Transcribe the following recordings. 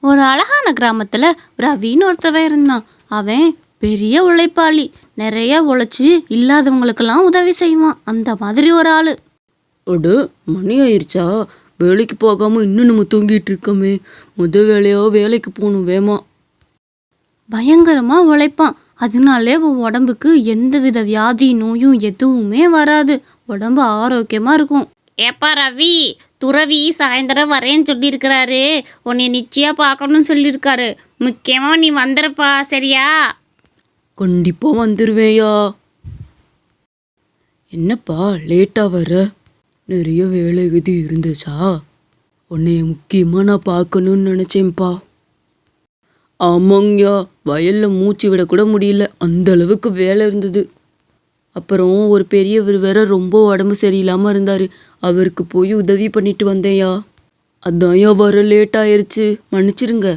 ஒரு அழகான கிராமத்துல ரவின்னு ஒருத்தவன் இருந்தான். அவன் பெரிய உழைப்பாளி. நிறைய உழைச்சி இல்லாதவங்களுக்கெல்லாம் உதவி செய்வான். அந்த மாதிரி ஒரு ஆளு. அட மணி ஆயிருச்சா? வேலைக்கு போகாம இன்னும் நம்ம தூங்கிட்டு இருக்கோமே. முத வேலையா வேலைக்கு போகணும் வேமா. பயங்கரமா உழைப்பான். அதனாலே உன் உடம்புக்கு எந்தவித வியாதி நோயும் எதுவுமே வராது. உடம்பு ஆரோக்கியமா இருக்கும். ஏப்பா ரவி துறவி சாயந்தரம் வரேன்னு சொல்லியிருக்கிறாரு. உன்னை நிச்சயம் பார்க்கணும்னு சொல்லியிருக்காரு. முக்கியமாக நீ வந்துருப்பா சரியா? கண்டிப்பாக வந்துருவேயா. என்னப்பா லேட்டாக வர? நிறைய வேலை இது இருந்துச்சா? உன்னைய முக்கியமாக நான் பார்க்கணும்னு நினச்சேன்ப்பா. ஆமாங்கய்யா வயல்ல மூச்சு விடக்கூட முடியல. அந்த அளவுக்கு வேலை இருந்தது. அப்புறம் ஒரு பெரியவர் வேற ரொம்ப உடம்பு சரியில்லாமல் இருந்தார். அவருக்கு போய் உதவி பண்ணிட்டு வந்தேயா அதான்யா வர லேட் ஆயிடுச்சு மன்னிச்சிருங்க.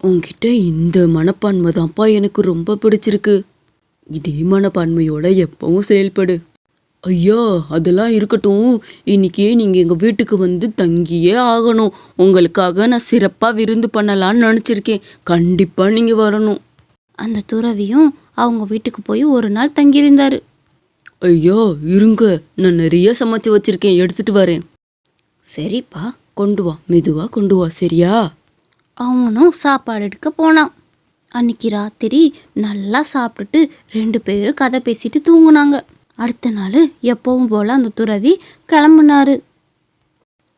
உங்ககிட்ட இந்த மனப்பான்மை தான்ப்பா எனக்கு ரொம்ப பிடிச்சிருக்கு. இதே மனப்பான்மையோட எப்பவும் செயல்படு. ஐயா அதெல்லாம் இருக்கட்டும். இன்னைக்கே நீங்கள் எங்கள் வீட்டுக்கு வந்து தங்கியே ஆகணும். உங்களுக்காக நான் சிறப்பாக விருந்து பண்ணலான்னு நினச்சிருக்கேன். கண்டிப்பாக நீங்கள் வரணும். அந்த துறவியும் அவங்க வீட்டுக்கு போய் ஒரு நாள் தங்கியிருந்தாரு. ஐயா இருங்க. நான் நிறைய சமைச்சு வச்சிருக்கேன். எடுத்துட்டு வரேன். சரிப்பா கொண்டு வா. மெதுவா கொண்டு வா சரியா? அவனும் சாப்பாடு எடுக்க போனான். அன்னைக்கு ராத்திரி நல்லா சாப்பிட்டுட்டு ரெண்டு பேரும் கதை பேசிட்டு தூங்குனாங்க. அடுத்த நாள் எப்பவும் போல அந்த துறவி கிளம்புனாரு.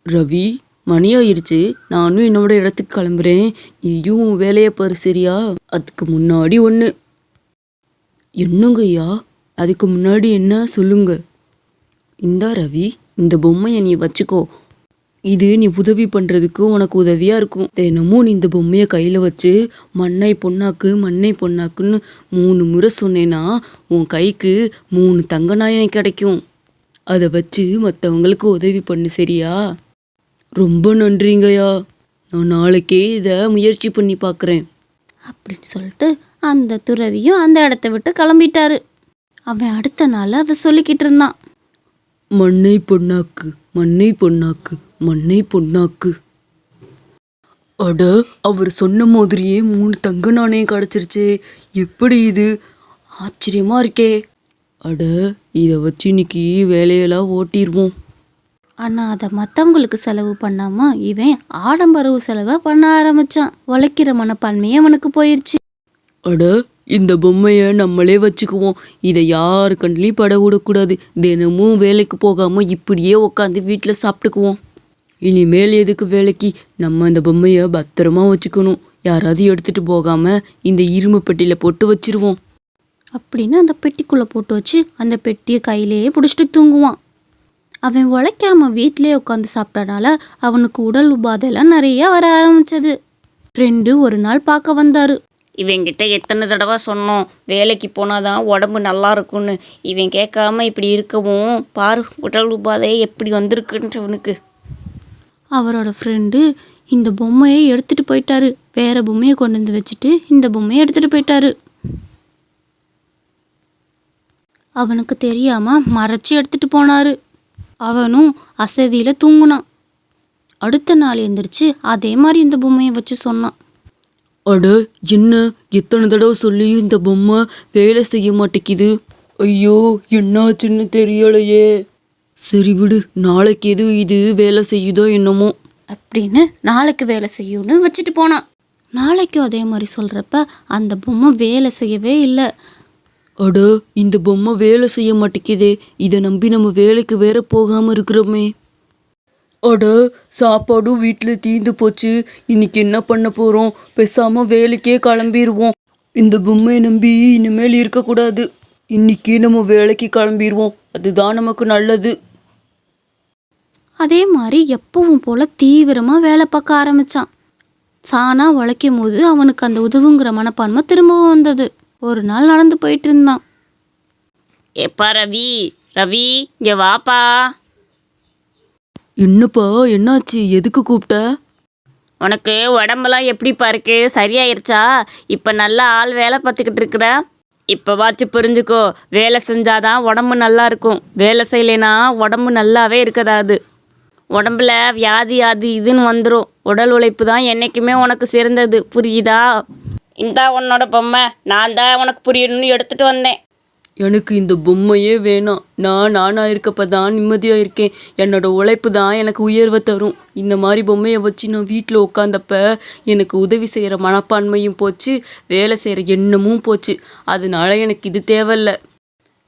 ரவி மணி ஆயிருச்சு. நானும் என்னோட இடத்துக்கு கிளம்புறேன். நீயும் வேலையை பாரு சரியா? அதுக்கு முன்னாடி ஒன்று என்னங்கய்யா? அதுக்கு முன்னாடி என்ன? சொல்லுங்க. இந்தா ரவி இந்த பொம்மையை நீ வச்சுக்கோ. இது நீ உதவி பண்ணுறதுக்கு உனக்கு உதவியாக இருக்கும். தினமும் நீ இந்த பொம்மையை கையில் வச்சு மண்ணை பொண்ணாக்கு மண்ணை பொண்ணாக்குன்னு மூணு முறை சொன்னேன்னா உன் கைக்கு மூணு தங்க நாயனை கிடைக்கும். அதை வச்சு மற்றவங்களுக்கு உதவி பண்ணு சரியா? ரொம்ப நன்றிங்கய்யா. நான் நாளைக்கே இதை முயற்சி பண்ணி பார்க்குறேன் அப்படின்னு சொல்லிட்டு அந்த துறவியும் அந்த இடத்த விட்டு கிளம்பிட்டாரு. அவன் அடுத்த நாள் அதை சொல்லிக்கிட்டு இருந்தான். மண்ணை பொண்ணாக்கு மண்ணை பொண்ணாக்கு மண்ணை பொண்ணாக்கு அட அவர் சொன்ன மாதிரியே மூணு தங்க நாணயம் கிடச்சிருச்சே. எப்படி இது? ஆச்சரியமா இருக்கே. அட இதை வச்சு இன்னைக்கு வேலையெல்லாம் ஓட்டிடுவோம் ஆனால் அதை மற்றவங்களுக்கு செலவு பண்ணாமல் இவன் ஆடம்பரவு செலவை பண்ண ஆரம்பிச்சான். உழைக்கிற மனப்பான்மையே அவனுக்கு போயிடுச்சு அட இந்த பொம்மையை நம்மளே வச்சுக்குவோம். இதை யாரு கண்ணிலையும் பட விடக்கூடாது. தினமும் வேலைக்கு போகாம இப்படியே உட்காந்து வீட்டில் சாப்பிட்டுக்குவோம். இனிமேல் எதுக்கு வேலைக்கு? நம்ம இந்த பொம்மையை பத்திரமா வச்சுக்கணும். யாராவது எடுத்துட்டு போகாம இந்த இரும்பு பெட்டியில போட்டு வச்சிருவோம். அப்படின்னு அந்த பெட்டிக்குள்ளே போட்டு வச்சு அந்த பெட்டியை கையிலேயே பிடிச்சிட்டு தூங்குவான். அவன் உழைக்காம வீட்டிலே உட்காந்து சாப்பிட்டனால அவனுக்கு உடல் உபாதைலாம் நிறைய வர ஆரம்பிச்சது. ஃப்ரெண்டு ஒரு நாள் பார்க்க வந்தாரு. இவங்கிட்ட எத்தனை தடவை சொன்னோம் வேலைக்கு போனால் தான் உடம்பு நல்லா இருக்கும்னு. இவன் கேட்காம இப்படி இருக்கவும் பாரு உடல் உபாதை எப்படி வந்திருக்குன்றவனுக்கு. அவரோட ஃப்ரெண்டு இந்த பொம்மையை எடுத்துட்டு போயிட்டாரு. வேற பொம்மையை கொண்டு வந்து வச்சுட்டு இந்த பொம்மையை எடுத்துட்டு போயிட்டாரு. அவனுக்கு தெரியாம மறைச்சு எடுத்துட்டு போனாரு. அவனும் அசதியில தூங்குனான். அடுத்த நாள் எந்திரிச்சு அதே மாதிரி இந்த பொம்மையை வச்சு சொன்னான். அட என்ன? எத்தனை தடவை சொல்லியும் இந்த பொம்மை வேலை செய்ய மாட்டேங்குது. ஐயோ என்னாச்சுன்னு தெரியலையே. சரி விடு நாளைக்கு எது இது வேலை செய்யுதோ என்னமோ. அப்படின்னு நாளைக்கு வேலை செய்யும்னு வச்சுட்டு போனான். நாளைக்கும் அதே மாதிரி சொல்றப்ப அந்த பொம்மை வேலை செய்யவே இல்லை. அட இந்த பொம்மை வேலை செய்ய மாட்டேங்குதே. இதை நம்பி நம்ம வேலைக்கு வேற போகாம இருக்கிறோமே. அட சாப்பாடும் வீட்டில் தீந்து போச்சு. இன்னைக்கு என்ன பண்ண போறோம்? பேசாமல் வேலைக்கே கிளம்பிடுவோம் இந்த பொம்மையை நம்பி இனிமேல் இருக்கக்கூடாது இன்னைக்கு நம்ம வேலைக்கு கிளம்பிடுவோம் அதுதான் நமக்கு நல்லது. அதே மாதிரி எப்பவும் போல தீவிரமா வேலை பார்க்க ஆரம்பிச்சான். சானா உழைக்கும் போது அவனுக்கு அந்த உதவுங்கிற மனப்பான்மை திரும்பவும் வந்தது. ஒரு நாள் நடந்து போயிட்டு இருந்தான் எப்பா ரவி? ரவி இங்கே வாப்பா. என்னப்பா என்னாச்சு? எதுக்கு கூப்பிட்ட? உனக்கு உடம்பெல்லாம் எப்படிப்பா இருக்கு? சரியாயிருச்சா? இப்போ நல்லா ஆள் வேலை பார்த்துக்கிட்டு இருக்கிற? இப்போ வாச்சு புரிஞ்சுக்கோ. வேலை செஞ்சாதான் உடம்பு நல்லா இருக்கும். வேலை செய்யலைனா உடம்பு நல்லாவே இருக்கதாது உடம்புல வியாதி அது இதுன்னு வந்துடும் உடல் உழைப்பு தான் என்றைக்குமே உனக்கு சிறந்தது புரியுதா? இந்தா உன்னோட பொம்மை நான் தான் உனக்கு புரியணும்னு எடுத்துகிட்டு வந்தேன். எனக்கு இந்த பொம்மையே வேணாம். நான் நானாக இருக்கப்ப தான் நிம்மதியாக இருக்கேன். என்னோட உழைப்பு தான் எனக்கு உயர்வை தரும். இந்த மாதிரி பொம்மையை வச்சு நான் வீட்டில் உட்காந்தப்ப எனக்கு உதவி செய்கிற மனப்பான்மையும் போச்சு வேலை செய்கிற எண்ணமும் போச்சு. அதனால எனக்கு இது தேவையில்ல.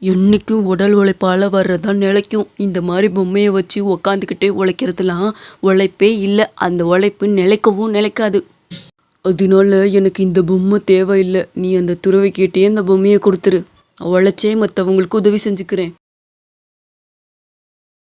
என்னைக்கும் உடல் உழைப்பால் வர்றதான் நிலைக்கும். இந்த மாதிரி பொம்மையை வச்சு உக்காந்துக்கிட்டே உழைக்கிறதுலாம் உழைப்பே இல்லை. அந்த உழைப்பு நிலைக்கவும் நிலைக்காது. அதனால எனக்கு இந்த பொம்மை தேவையில்லை. நீ அந்த துறவை கேட்டே அந்த பொம்மையை கொடுத்துரு. உழைச்சே மற்றவங்களுக்கு உதவி செஞ்சுக்கிறேன்.